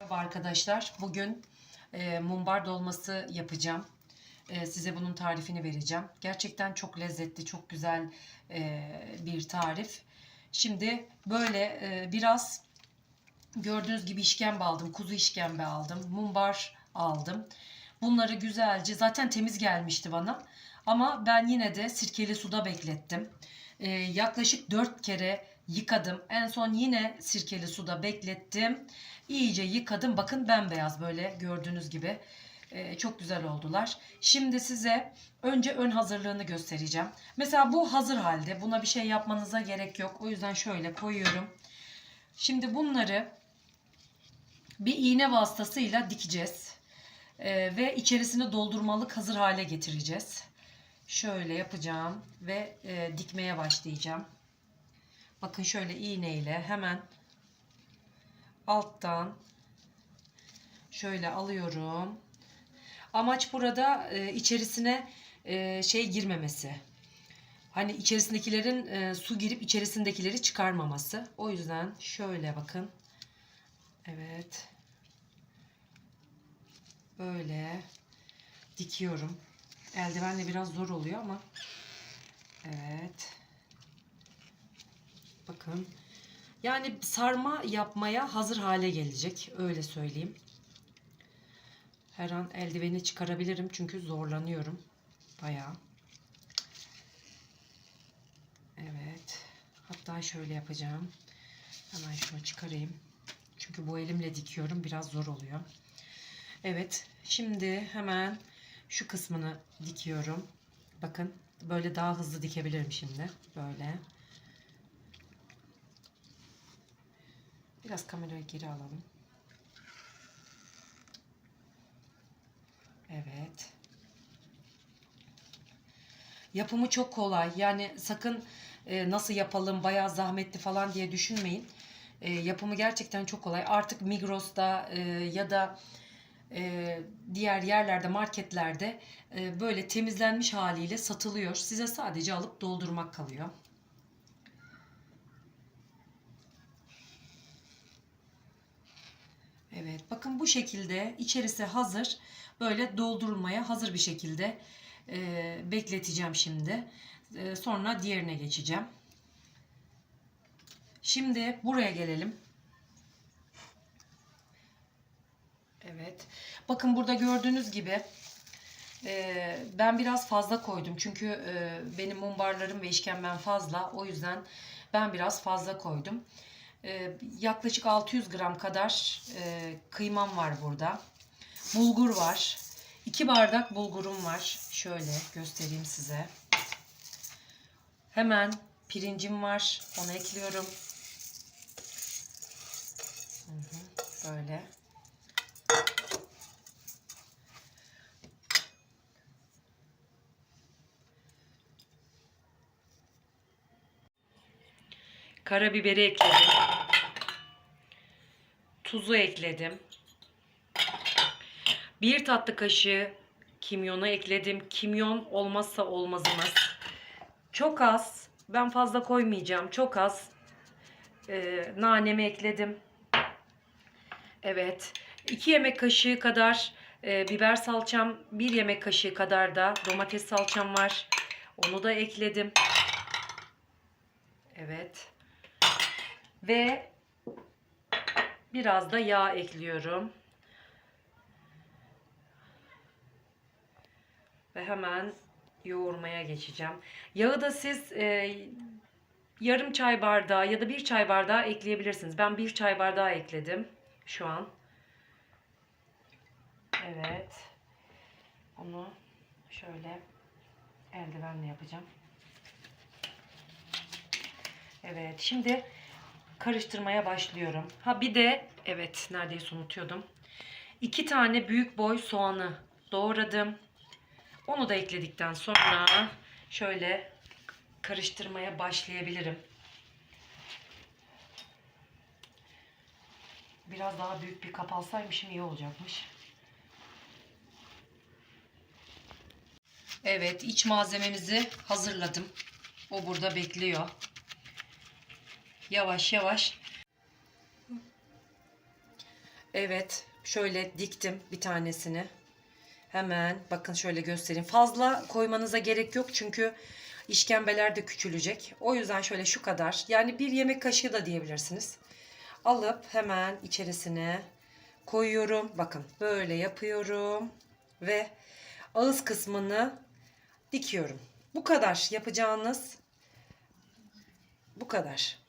Merhaba arkadaşlar. Bugün e, mumbar dolması yapacağım. E, size bunun tarifini vereceğim. Gerçekten çok lezzetli, çok güzel e, bir tarif. Şimdi böyle e, biraz gördüğünüz gibi işkembe aldım. Kuzu işkembe aldım. Mumbar aldım. Bunları güzelce zaten temiz gelmişti bana. Ama ben yine de sirkeli suda beklettim. E, yaklaşık 4 kere yıkadım. En son yine sirkeli suda beklettim. İyice yıkadım. Bakın bembeyaz böyle gördüğünüz gibi. Ee, çok güzel oldular. Şimdi size önce ön hazırlığını göstereceğim. Mesela bu hazır halde. Buna bir şey yapmanıza gerek yok. O yüzden şöyle koyuyorum. Şimdi bunları bir iğne vasıtasıyla dikeceğiz. Ee, ve içerisini doldurmalık hazır hale getireceğiz. Şöyle yapacağım ve e, dikmeye başlayacağım. Bakın şöyle iğneyle hemen alttan şöyle alıyorum. Amaç burada e, içerisine e, şey girmemesi. Hani içerisindekilerin e, su girip içerisindekileri çıkarmaması. O yüzden şöyle bakın. Evet. Böyle dikiyorum. Eldivenle biraz zor oluyor ama evet. Bakın. Yani sarma yapmaya hazır hale gelecek. Öyle söyleyeyim. Her an eldiveni çıkarabilirim çünkü zorlanıyorum. Bayağı. Evet. Hatta şöyle yapacağım. Hemen şunu çıkarayım. Çünkü bu elimle dikiyorum. Biraz zor oluyor. Evet. Şimdi hemen şu kısmını dikiyorum. Bakın. Böyle daha hızlı dikebilirim şimdi. Böyle. Biraz kamerayı geri alalım. Evet. Yapımı çok kolay. Yani sakın e, nasıl yapalım, bayağı zahmetli falan diye düşünmeyin. E, yapımı gerçekten çok kolay. Artık Migros'ta e, ya da e, diğer yerlerde, marketlerde e, böyle temizlenmiş haliyle satılıyor. Size sadece alıp doldurmak kalıyor. Evet bakın bu şekilde içerisi hazır. Böyle doldurulmaya hazır bir şekilde e, bekleteceğim şimdi. E, sonra diğerine geçeceğim. Şimdi buraya gelelim. Evet. Bakın burada gördüğünüz gibi e, ben biraz fazla koydum. Çünkü e, benim mumbarlarım ve işkembem fazla. O yüzden ben biraz fazla koydum. Ee, yaklaşık 600 gram kadar e, kıymam var burada. Bulgur var. 2 bardak bulgurum var. Şöyle göstereyim size. Hemen pirincim var. Onu ekliyorum. Böyle. Karabiberi ekledim. Tuzu ekledim. Bir tatlı kaşığı kimyonu ekledim. Kimyon olmazsa olmazımız. Çok az. Ben fazla koymayacağım. Çok az. Ee, nanemi ekledim. Evet. 2 yemek kaşığı kadar e, biber salçam, 1 yemek kaşığı kadar da domates salçam var. Onu da ekledim. Evet. Ve biraz da yağ ekliyorum. Ve hemen yoğurmaya geçeceğim. Yağı da siz e, yarım çay bardağı ya da bir çay bardağı ekleyebilirsiniz. Ben bir çay bardağı ekledim şu an. Evet. Onu şöyle eldivenle yapacağım. Evet şimdi karıştırmaya başlıyorum. Ha bir de evet neredeyse unutuyordum. İki tane büyük boy soğanı doğradım. Onu da ekledikten sonra şöyle karıştırmaya başlayabilirim. Biraz daha büyük bir kap alsaymışım iyi olacakmış. Evet iç malzememizi hazırladım. O burada bekliyor yavaş yavaş Evet, şöyle diktim bir tanesini. Hemen bakın şöyle göstereyim. Fazla koymanıza gerek yok çünkü işkembeler de küçülecek. O yüzden şöyle şu kadar. Yani bir yemek kaşığı da diyebilirsiniz. Alıp hemen içerisine koyuyorum. Bakın böyle yapıyorum ve ağız kısmını dikiyorum. Bu kadar yapacağınız bu kadar.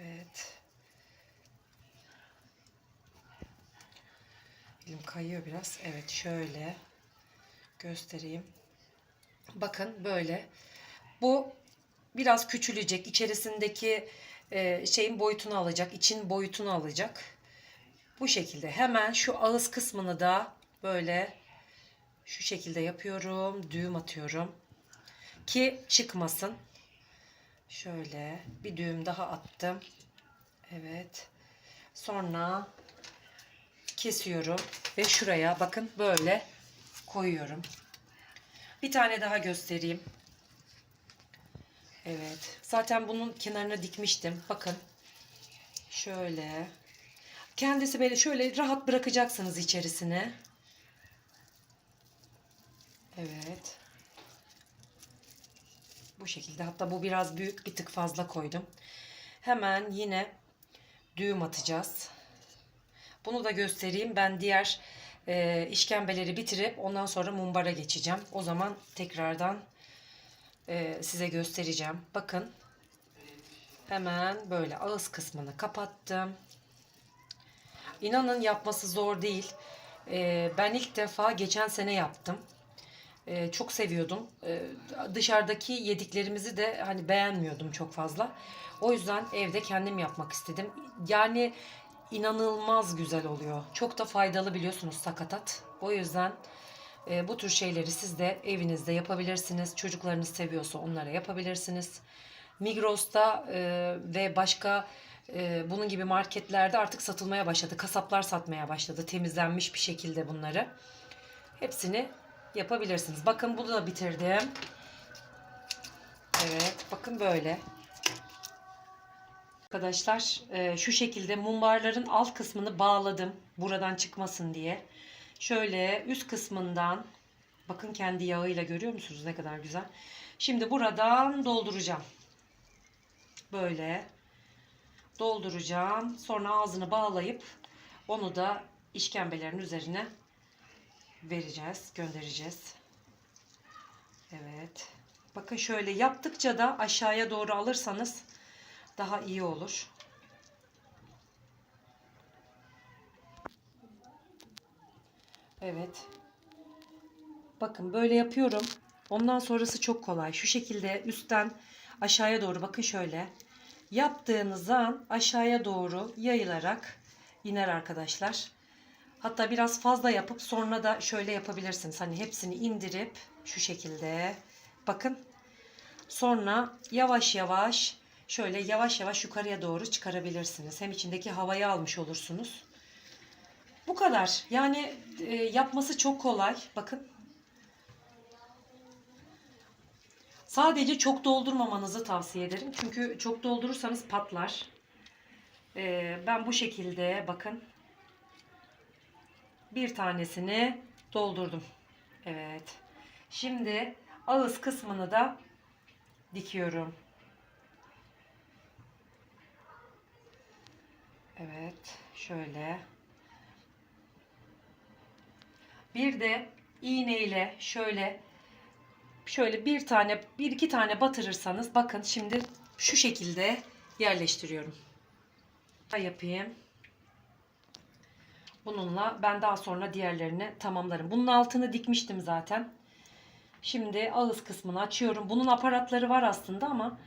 Evet. Elim kayıyor biraz. Evet şöyle göstereyim. Bakın böyle. Bu biraz küçülecek. İçerisindeki e, şeyin boyutunu alacak. için boyutunu alacak. Bu şekilde. Hemen şu ağız kısmını da böyle şu şekilde yapıyorum. Düğüm atıyorum. Ki çıkmasın. Şöyle bir düğüm daha attım. Evet. Sonra kesiyorum ve şuraya bakın böyle koyuyorum. Bir tane daha göstereyim. Evet. Zaten bunun kenarına dikmiştim. Bakın. Şöyle. Kendisi böyle şöyle rahat bırakacaksınız içerisine. Evet. Bu şekilde. Hatta bu biraz büyük bir tık fazla koydum. Hemen yine düğüm atacağız. Bunu da göstereyim. Ben diğer e, işkembeleri bitirip ondan sonra mumbara geçeceğim. O zaman tekrardan e, size göstereceğim. Bakın. Hemen böyle ağız kısmını kapattım. İnanın yapması zor değil. E, ben ilk defa geçen sene yaptım. E, çok seviyordum. E, dışarıdaki yediklerimizi de hani beğenmiyordum çok fazla. O yüzden evde kendim yapmak istedim. Yani inanılmaz güzel oluyor. Çok da faydalı biliyorsunuz sakatat. O yüzden e, bu tür şeyleri siz de evinizde yapabilirsiniz. Çocuklarınız seviyorsa onlara yapabilirsiniz. Migros'ta e, ve başka e, bunun gibi marketlerde artık satılmaya başladı. Kasaplar satmaya başladı. Temizlenmiş bir şekilde bunları. Hepsini yapabilirsiniz. Bakın bunu da bitirdim. Evet bakın böyle. Arkadaşlar e, şu şekilde mumbarların alt kısmını bağladım. Buradan çıkmasın diye. Şöyle üst kısmından bakın kendi yağıyla görüyor musunuz ne kadar güzel. Şimdi buradan dolduracağım. Böyle dolduracağım. Sonra ağzını bağlayıp onu da işkembelerin üzerine vereceğiz, göndereceğiz. Evet. Bakın şöyle yaptıkça da aşağıya doğru alırsanız daha iyi olur. Evet. Bakın böyle yapıyorum. Ondan sonrası çok kolay. Şu şekilde üstten aşağıya doğru bakın şöyle. Yaptığınız an aşağıya doğru yayılarak iner arkadaşlar. Hatta biraz fazla yapıp sonra da şöyle yapabilirsiniz. Hani hepsini indirip şu şekilde bakın. Sonra yavaş yavaş şöyle yavaş yavaş yukarıya doğru çıkarabilirsiniz. Hem içindeki havayı almış olursunuz. Bu kadar. Yani e, yapması çok kolay. Bakın. Sadece çok doldurmamanızı tavsiye ederim. Çünkü çok doldurursanız patlar. E, ben bu şekilde bakın bir tanesini doldurdum. Evet. Şimdi ağız kısmını da dikiyorum. Evet, şöyle. Bir de iğne ile şöyle şöyle bir tane, bir iki tane batırırsanız bakın şimdi şu şekilde yerleştiriyorum. Yapayım. Bununla ben daha sonra diğerlerini tamamlarım. Bunun altını dikmiştim zaten. Şimdi ağız kısmını açıyorum. Bunun aparatları var aslında ama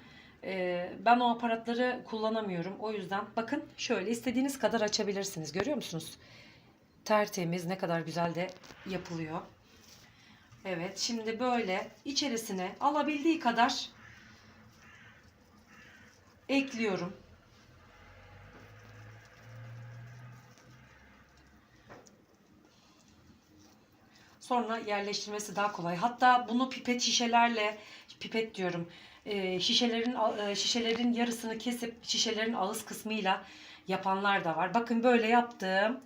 e, ben o aparatları kullanamıyorum. O yüzden bakın şöyle istediğiniz kadar açabilirsiniz. Görüyor musunuz? Tertemiz ne kadar güzel de yapılıyor. Evet şimdi böyle içerisine alabildiği kadar ekliyorum. Sonra yerleştirmesi daha kolay. Hatta bunu pipet şişelerle, pipet diyorum, e, şişelerin e, şişelerin yarısını kesip şişelerin ağız kısmıyla yapanlar da var. Bakın böyle yaptım.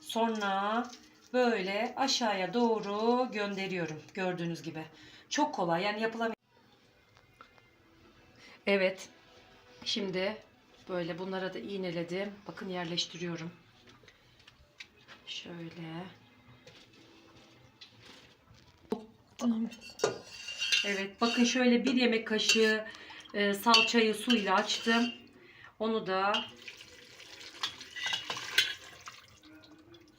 Sonra böyle aşağıya doğru gönderiyorum. Gördüğünüz gibi. Çok kolay. Yani yapılabilir. Evet. Şimdi böyle bunlara da iğneledim. Bakın yerleştiriyorum. Şöyle. Evet bakın şöyle bir yemek kaşığı e, salçayı suyla açtım. Onu da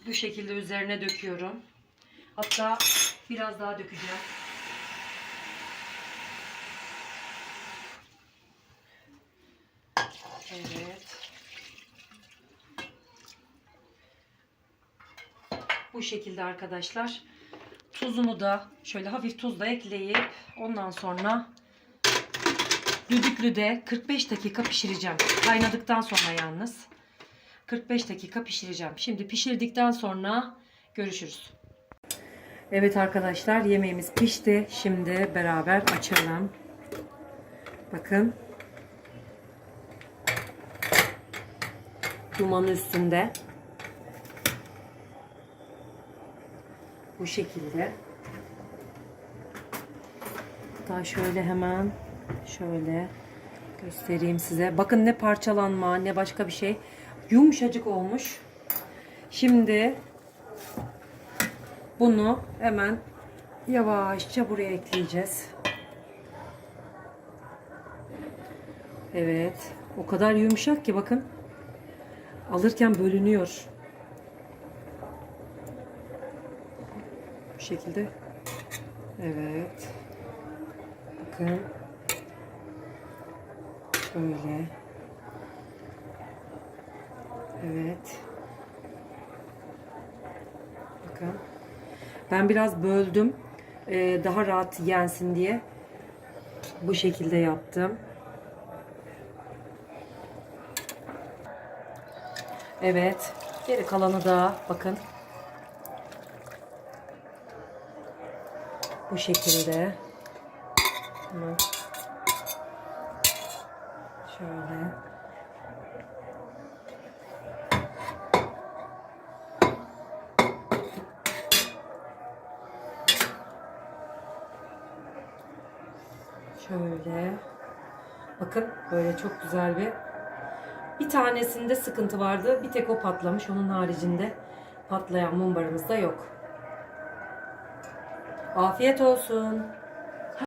bu şekilde üzerine döküyorum. Hatta biraz daha dökeceğim. Evet. Bu şekilde arkadaşlar. Tuzunu da şöyle hafif tuzla ekleyip ondan sonra düdüklüde 45 dakika pişireceğim. Kaynadıktan sonra yalnız. 45 dakika pişireceğim. Şimdi pişirdikten sonra görüşürüz. Evet arkadaşlar yemeğimiz pişti. Şimdi beraber açalım. Bakın. Dumanı üstünde. Bu şekilde. Daha şöyle hemen şöyle göstereyim size. Bakın ne parçalanma ne başka bir şey. Yumuşacık olmuş. Şimdi bunu hemen yavaşça buraya ekleyeceğiz. Evet. O kadar yumuşak ki bakın. Alırken bölünüyor. Şekilde. Evet. Bakın. Böyle. Evet. Bakın. Ben biraz böldüm. Ee, daha rahat yensin diye. Bu şekilde yaptım. Evet. Geri kalanı da bakın. Bu şekilde. Hemen. Şöyle. Şöyle. Bakın böyle çok güzel bir bir tanesinde sıkıntı vardı. Bir tek o patlamış. Onun haricinde patlayan mumbarımız da yok. Afiyet olsun.